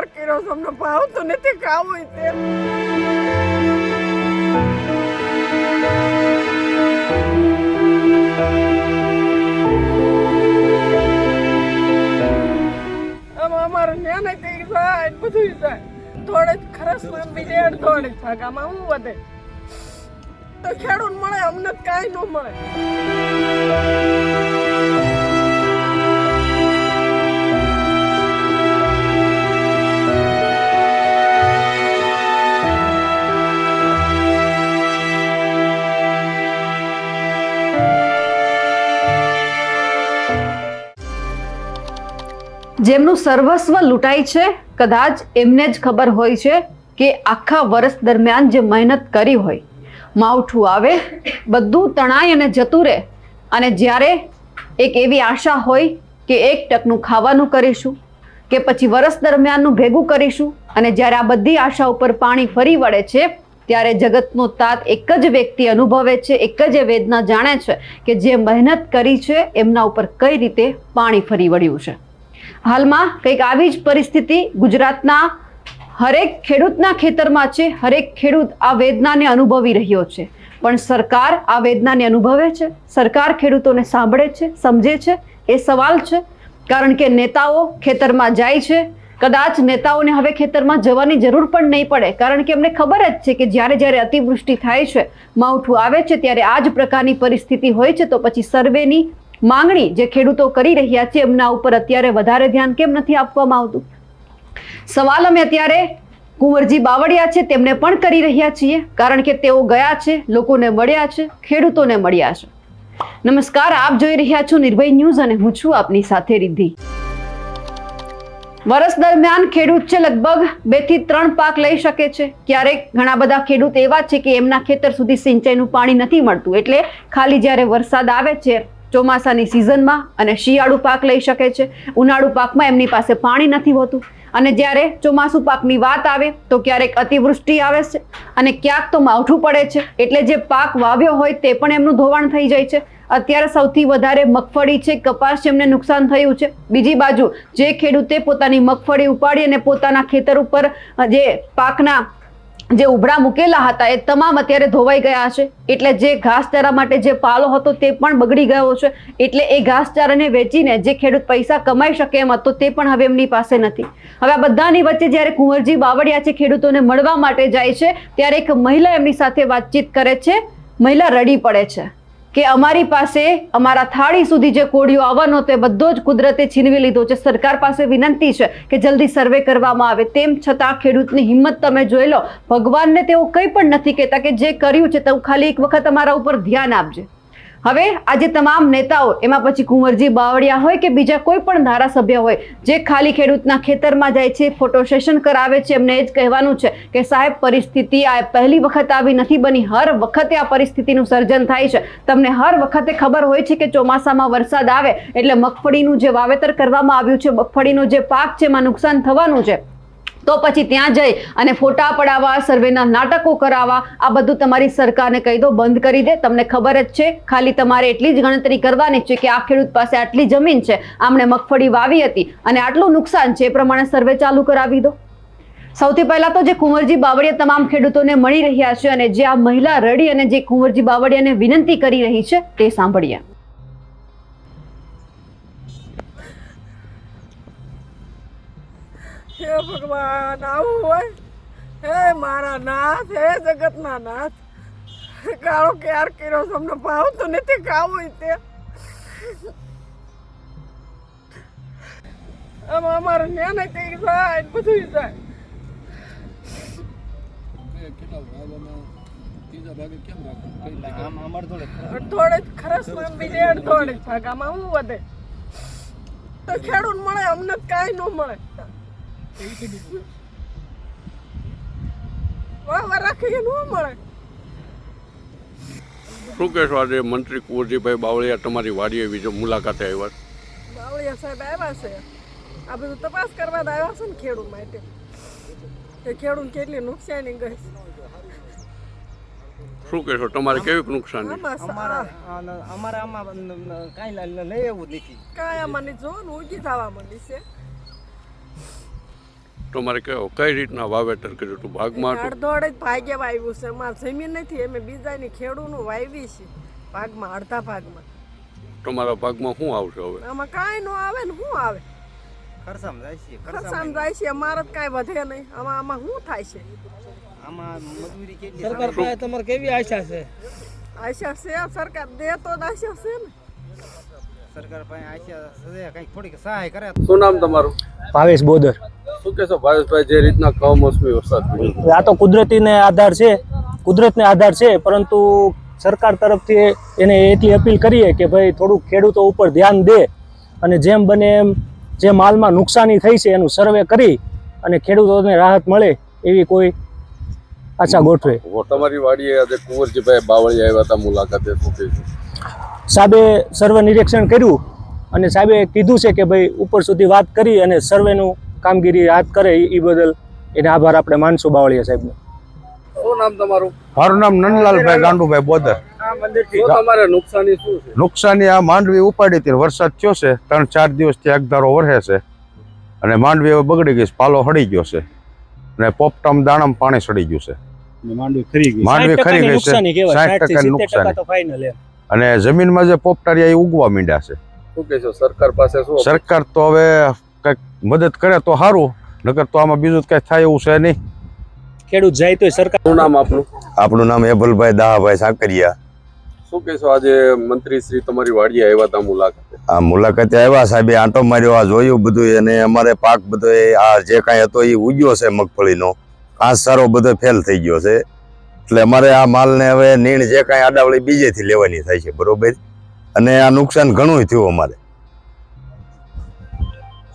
નાથ કર્યો છે, અમને ભાવતું નથી ખાવું તે અમારે ન્યાને કઈ જાય બધું જાય થોડે જ ખરસ બીજે થોડે જ હું વધે? તો ખેડૂત મળે, અમને કાંઈ ન મળે. જેમનું સર્વસ્વ લૂંટાય છે, કદાચ એમને જ ખબર હોય છે કે આખા વર્ષ દરમિયાન જે મહેનત કરી હોય. માવઠું આવે, બધું તણાય અને જતું રહે. અને જ્યારે એક એવી આશા હોય કે એક ટકનું ખાવાનું કરીશું, કે પછી વર્ષ દરમિયાનનું ભેગું કરીશું, અને જ્યારે આ બધી આશા ઉપર પાણી ફરી વળે છે, ત્યારે જગતનો તાત એક જ વ્યક્તિ અનુભવે છે, એક જ એ વેદના જાણે છે કે જે મહેનત કરી છે, એમના ઉપર કઈ રીતે પાણી ફરી વળ્યું છે. હાલમાં કંઈક આવી જ પરિસ્થિતિ ગુજરાતના હરેક ખેડૂતના ખેતરમાં છે. હરેક ખેડૂત આ વેદનાને અનુભવી રહ્યો છે. પણ સરકાર આ વેદનાને અનુભવે છે. સરકાર ખેડૂતોને સાંભળે છે, સમજે છે. એ સવાલ છે. કારણ કે નેતાઓ ખેતરમાં જાય છે. કદાચ નેતાઓને હવે ખેતરમાં જવાની જરૂર પણ નહીં પડે. કારણ કે એમને ખબર જ છે કે જ્યારે જ્યારે અતિવૃષ્ટિ થાય છે, માવઠું આવે છે, ત્યારે આ જ પ્રકારની પરિસ્થિતિ હોય છે. તો પછી સર્વેની માંગણી જે ખેડૂતો કરી રહ્યા છે, એમના ઉપર અત્યારે વધારે ધ્યાન કેમ નથી આપવામાં આવતું? સવાલ અમે અત્યારે કુંવરજી બાવળિયા છે, તેમને પણ કરી રહ્યા છીએ, કારણ કે તેઓ ગયા છે, લોકોને મળ્યા છે, ખેડૂતોને મળ્યા છે. નમસ્કાર, આપ જોઈ રહ્યા છો નિર્ભય ન્યૂઝ અને હું છું આપની સાથે રિદ્ધિ. વર્ષ દરમિયાન ખેડૂત છે, લગભગ બેથી ત્રણ પાક લઈ શકે છે. ક્યારેક ઘણા બધા ખેડૂત એવા છે કે એમના ખેતર સુધી સિંચાઈનું પાણી નથી મળતું, એટલે ખાલી જ્યારે વરસાદ આવે છે ચોમાસાની સિઝનમાં અને શિયાળુ પાક લઈ શકે છે. ઉનાળુ પાકમાં એમની પાસે પાણી નથી હોતું. અને જ્યારે ચોમાસુ પાકની વાત આવે તો ક્યારેક અતિવૃષ્ટિ આવે છે અને ક્યાંક તો માવઠું પડે છે. એટલે જે પાક વાવ્યો હોય તે પણ એમનું ધોવાણ થઈ જાય છે. અત્યારે સૌથી વધારે મગફળી છે, કપાસ જેમને નુકસાન થયું છે. બીજી બાજુ જે ખેડૂતે પોતાની મગફળી ઉપાડી અને પોતાના ખેતર ઉપર જે પાકના જે ઉભરા મૂકેલા હતા એ તમામ અત્યારે ધોવાઈ ગયા છે. એટલે જે ઘાસચારા માટે જે પાલો હતો તે પણ બગડી ગયો છે. એટલે એ ઘાસચારાને વેચીને જે ખેડૂત પૈસા કમાઈ શકે એમ હતો તે પણ હવે એમની પાસે નથી. હવે આ બધાની વચ્ચે જ્યારે કુંવરજી બાવળિયા છે ખેડૂતોને મળવા માટે જાય છે, ત્યારે એક મહિલા એમની સાથે વાતચીત કરે છે. મહિલા રડી પડે છે. કે અમારી પાસે અમારા થાળી સુધી જે કોળિયો આવવાનો તે બધો જ કુદરતે છીનવી લીધો છે. સરકાર પાસે વિનંતી છે કે જલ્દી સર્વે કરવામાં આવે. તેમ છતાં ખેડૂતની હિંમત તમે જોઈ લો. ભગવાનને તેઓ કંઈ પણ નથી કહેતા કે જે કર્યું છે તો ખાલી એક વખત અમારા ઉપર ધ્યાન આપજે. હવે આજે તમામ નેતાઓ, એમાં પછી કુંવરજી બાવળિયા હોય કે બીજા કોઈ પણ ધારાસભ્ય હોય, જે ખાલી ખેડૂતના ખેતરમાં જાય છે, ફોટો સેશન કરાવે છે, એમને એ જ કહેવાનું છે કે સાહેબ, પરિસ્થિતિ આ પહેલી વખત આવી નથી બની. હર વખતે આ પરિસ્થિતિનું સર્જન થાય છે. તમને હર વખતે ખબર હોય છે કે ચોમાસામાં વરસાદ આવે, એટલે મગફળીનું જે વાવેતર કરવામાં આવ્યું છે, મગફળીનો જે પાક છે, એમાં નુકસાન થવાનું છે. તો પછી ત્યાં જઈ અને ફોટા પડાવવા, સર્વેના નાટકો કરાવવા, આ બધું તમારી સરકારને કહી દો, બંધ કરી દે. તમને ખબર જ છે, ખાલી તમારે એટલી જ ગણતરી કરવાની છે કે આ ખેડૂત પાસે આટલી જમીન છે. આમણે મગફળી વાવી હતી અને આટલું નુકસાન છે, એ પ્રમાણે સર્વે ચાલુ કરાવી દો. સૌથી પહેલા તો જે કુંવરજી બાવળિયા તમામ ખેડૂતોને મળી રહ્યા છે અને જે આ મહિલા રડી અને જે કુંવરજી બાવળીયાને વિનંતી કરી રહી છે, તે સાંભળીએ. હે ભગવાન આવું હોય? હે મારા નાથ હે જગતના નાથ? કાળો ક્યાર કર્યો તમને અમને ભાવતું નથી ખાવું તે. આમ અમારે ન્યાને કઈ જાય બધું જાય. થોડે ખરસમાં બીજે થોડે જ ભાગ. આમાં હું વધે. તો ખેડૂત મળે અમને કાંઈ ન મળે. રાખીએ શું કહેશો આજે મંત્રી કુંવરજીભાઈ બાવળિયા તમારી વાડીએ બીજો મુલાકાતે આવ્યા બાવળિયા સાહેબ આવ્યા છે. આ બધું તપાસ કરવા તો આવ્યા છે ને ખેડૂત માટે. કે ખેડૂત કેટલી નુકસાની ગઈ. શું કહેશો તમારે કેવી નુકસાન? અમારા અમારા આમાં કાંઈ લઈ એવું નથી. કાંઈ આમાંની જો ને ઉગી થવા માંડી છે. તમારે કહો કઈ રીતના વાવેતર કર્યું હતું? ભાગમાં અડધોડ જ ભાગે વાવ્યું છે. અમારે જમીન નથી અમે બીજાની ખેડૂનું વાવી છે ભાગમાં અડધા ભાગમાં. તમારા ભાગમાં શું આવશે હવે? આમાં કાંઈ ન આવે ને શું આવે? ખરસામ જાય છે ખરસામ જાય છે અમારે તો કાંઈ વધે નહીં. આમાં આમાં શું થાય છે? આમાં મજૂરી કેટલી સરકાર પાસે તમારે કેવી આશા છે? આશા છે સરકાર દે તો જ આશા છે ને. સરકાર પાસે આશા છે કંઈક થોડીક સહાય કરે. શું નામ તમારું? ભાવેશ બોદર. શું કહેશો? ભાવેશભાઈ જે રીતના કમોસમી વરસાદ આ તો કુદરતીને આધાર છે કુદરતને આધાર છે પરંતુ સરકાર તરફથી એને એટલી અપીલ કરીએ કે ભાઈ થોડુંક ખેડૂતો ઉપર ધ્યાન દે અને જેમ બને એમ જે માલમાં નુકસાની થઈ છે એનું સર્વે કરી અને ખેડૂતોને રાહત મળે એવી કોઈ આશા ગોઠવે. તમારી વાડીએ આજે કુંવરજીભાઈ બાવળી આવ્યા હતા મુલાકાતે સાહેબે સર્વે નિરીક્ષણ કર્યું અને સાહેબે કીધું છે કે ભાઈ ઉપર સુધી વાત કરી અને સર્વેનું કામગીરી હાથ કરે એ બદલ એને આભાર આપણે માનશું બાવળીયા સાહેબને. શું નામ તમારું? મારું નામ નંદલાલભાઈ ગાંડુભાઈ બોદર. નુકસાની શું છે? નુકસાની આ માંડવી ઉપાડી હતી. વરસાદ થયો છે. ત્રણ ચાર દિવસથી એક ધારો વરસે છે. અને માંડવી હવે બગડી ગઈ છે. પાલો હળી ગયો છે. અને પોપટમ દાણમ પાણી સડી ગયું છે. માંડવી ખરી ગઈ. માંડવી ખરી ગઈ છે. 60% ટકાની નુકસાની. તો ફાઇનલ એમ. અને જમીનમાં જે પોપટારિયા એ ઉગવા માંડ્યા છે. સરકાર પાસે સરકાર તો હવે કંઈક મદદ કરે તો સારું નકર તો આમાં બીજું કંઈ થાય એવું છે નહીં. ખેડૂત જાય તો સરકાર શું નામ આપનું? આપણું નામ એભલભાઈ દાહાભાઈ સાકરિયા. શું કહેશો આજે મંત્રી શ્રી તમારી વાડીએ આવ્યા હતા મુલાકાતે? આ મુલાકાતે આવ્યા સાહેબે આંટો માર્યો આ જોયું બધું અને અમારે પાક બધો એ આ જે કાંઈ હતો એ ઉગ્યો છે મગફળીનો. ખાસ સારો બધો ફેલ થઈ ગયો છે. એટલે અમારે આ માલને હવે નીણ જે કાંઈ આડાવળી બીજેથી લેવાની થાય છે બરોબર? અને આ નુકસાન ઘણું થયું અમારે.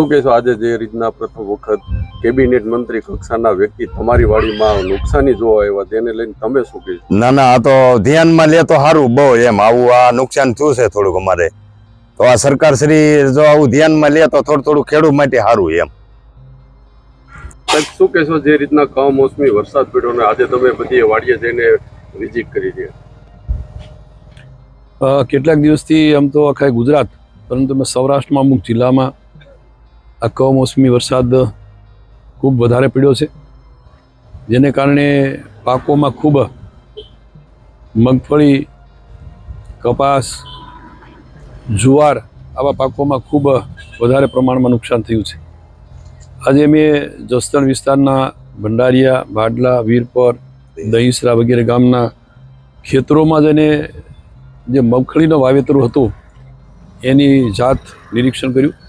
શું કહેશો આજે જે રીતના પ્રથમ વખત કેબિનેટ મંત્રી કક્ષાના વ્યક્તિ તમારી વાડીમાં નુકસાની જોવા આવ્યા તેને લઈને તમે શું કહેશો? ના ના આ તો ધ્યાનમાં લે તો સારું બહુ એમ આવું આ નુકસાન થયું છે થોડુંક અમારે. તો આ સરકાર શ્રી જો આવું ધ્યાનમાં લે તો થોડું થોડું ખેડૂત માટે સારું એમ. શું કહેશો જે રીતના કમોસમી વરસાદ પડ્યો ને આજે તમે બધી વાડીએ જઈને વિઝિટ કરી રહ્યા અ, કેટલાક દિવસથી આમ તો આખા ગુજરાત પરંતુ મેં સૌરાષ્ટ્રમાં અમુક જિલ્લામાં આ કમોસમી વરસાદ ખૂબ વધારે પડ્યો છે. જેને કારણે પાકોમાં ખૂબ મગફળી, કપાસ, જુવાર આવા પાકોમાં ખૂબ વધારે પ્રમાણમાં નુકસાન થયું છે. આજે મેં જસદણ વિસ્તારના ભંડારિયા ભાડલા વીરપર, દહીસરા વગેરે ગામના ખેતરોમાં જઈને જે મગફળીનું વાવેતર હતું, એની જાત નિરીક્ષણ કર્યું.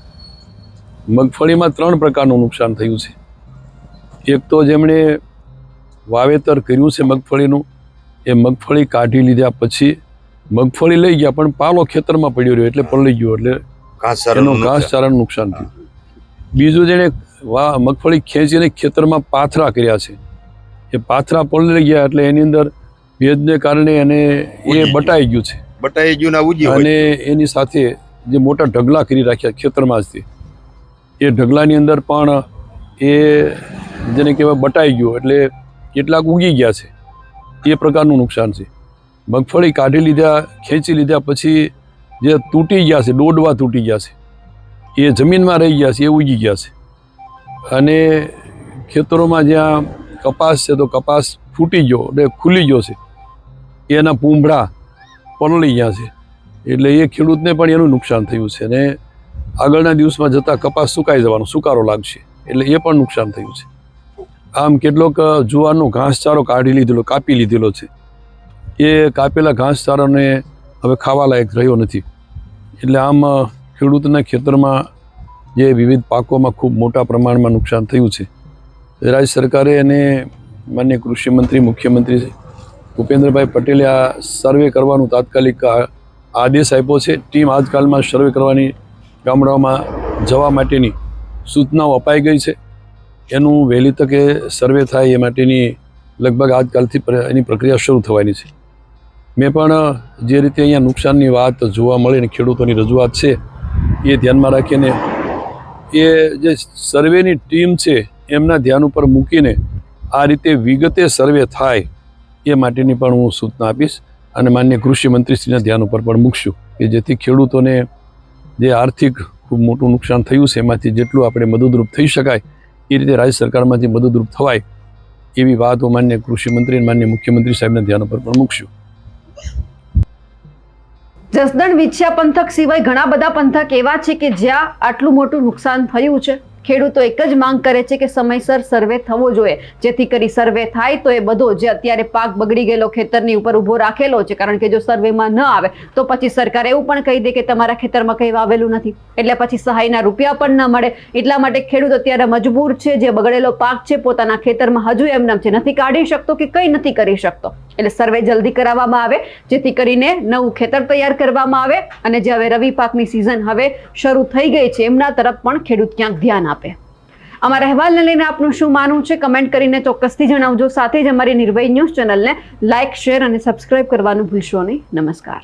મગફળીમાં ત્રણ પ્રકારનું નુકસાન થયું છે. એક તો જેમણે વાવેતર કર્યું છે મગફળીનું એ મગફળી કાઢી લીધા પછી મગફળી લઈ ગયા પણ પાલો ખેતરમાં પડ્યો રહ્યો એટલે પલળી ગયો એટલે એનું ઘાસચારાનું નુકસાન થયું. બીજું જેણે વા મગફળી ખેંચીને ખેતરમાં પાથરા કર્યા છે. એ પાથરા પલળી ગયા એટલે એની અંદર ભેજને કારણે એને એ બટાઈ ગયું છે. બટાઈ ગયું અને એની સાથે જે મોટા ઢગલા કરી રાખ્યા ખેતરમાં જ એ ઢગલાની અંદર પણ એ જેને કહેવાય બટાઈ ગયો એટલે કેટલાક ઊગી ગયા છે. એ પ્રકારનું નુકસાન છે. મગફળી કાઢી લીધા, ખેંચી લીધા, પછી જે તૂટી ગયા છે, દોડવા તૂટી ગયા છે, એ જમીનમાં રહી ગયા છે, એ ઉગી ગયા છે. અને ખેતરોમાં જ્યાં કપાસ છે તો કપાસ ફૂટી ગયો એટલે ખુલી ગયો છે. એના પૂંભળા પલળી ગયા છે. એટલે એ ખેડૂતને પણ એનું નુકસાન થયું છે અને આગળના દિવસમાં જતાં કપાસ સુકાઈ જવાનો સુકારો લાગશે. એટલે એ પણ નુકસાન થયું છે. આમ કેટલોક જુવારનો ઘાસચારો કાઢી લીધેલો, કાપી લીધેલો છે. એ કાપેલા ઘાસચારાને હવે ખાવા લાયક રહ્યો નથી. એટલે આમ ખેડૂતના ખેતરમાં જે વિવિધ પાકોમાં ખૂબ મોટા પ્રમાણમાં નુકસાન થયું છે. રાજ્ય સરકારે અને માન્ય કૃષિમંત્રી મુખ્યમંત્રી ભૂપેન્દ્રભાઈ પટેલે આ સર્વે કરવાનું તાત્કાલિક આદેશ આપ્યો છે. ટીમ આજકાલમાં સર્વે કરવાની ગામડાઓમાં જવા માટેની સૂચનાઓ અપાઈ ગઈ છે. એનું વહેલી તકે સર્વે થાય એ માટેની લગભગ આજકાલથી એની પ્રક્રિયા શરૂ થવાની છે. મેં પણ જે રીતે અહીંયા નુકસાનની વાત જોવા મળે ને ખેડૂતોની રજૂઆત છે, એ ધ્યાનમાં રાખીને એ જે સર્વેની ટીમ છે, એમના ધ્યાન ઉપર મૂકીને આ રીતે વિગતે સર્વે થાય એ માટેની પણ હું સૂચના આપીશ અને માન્ય કૃષિ મંત્રીશ્રીના ધ્યાન ઉપર પણ મૂકશું કે જેથી ખેડૂતોને જે આર્થિક ખૂબ મોટું નુકસાન થયું છે, એમાંથી જેટલું આપણે મદદરૂપ થઈ શકાય, એ રીતે રાજ્ય સરકારમાંથી મદદરૂપ થવાય, એવી વાત માન્ય કૃષિ મંત્રી અને માન્ય મુખ્યમંત્રી સાહેબના ધ્યાન પર પણ મૂકશું. જસદણ વિછ્યા પંથક સિવાય ઘણા બધા પંથક એવા છે કે જ્યાં આટલું મોટું નુકસાન થયું છે. ખેડૂતો એક જ માંગ કરે છે કે સમયસર સર્વે થવો જોઈએ. જેથી કરી સર્વે થાય તો એ બધો જે અત્યારે પાક બગડી ગયેલો, ખેતરની ઉપર ઊભો રાખેલો છે, કારણ કે જો સર્વેમાં ન આવે, તો પછી સરકાર એવું પણ કહી દે કે તમારા ખેતરમાં કંઈ વાવેલું નથી. એટલે પછી સહાયના રૂપિયા પણ ન મળે. એટલા માટે ખેડૂત અત્યારે મજબૂર છે, જે બગડેલો પાક છે, પોતાના ખેતરમાં હજુ એમનેમ છે. નથી કાઢી શકતો કે કંઈ નથી કરી શકતો. એટલે સર્વે જલ્દી કરાવવામાં આવે, જેથી કરીને નવું ખેતર તૈયાર કરવામાં આવે અને જે હવે રવિ પાકની સિઝન હવે શરૂ થઈ ગઈ છે, એમના તરફ પણ ખેડૂત ક્યાંક ધ્યાન આપે. અમારા અહેવાલને લઈને આપનું શું માનવું છે, કમેન્ટ કરીને ચોક્કસથી જણાવજો. સાથે જ અમારી નિર્ભય ન્યૂઝ ચેનલને લાઇક શેર અને સબસ્ક્રાઇબ કરવાનું ભૂલશો નહીં. નમસ્કાર.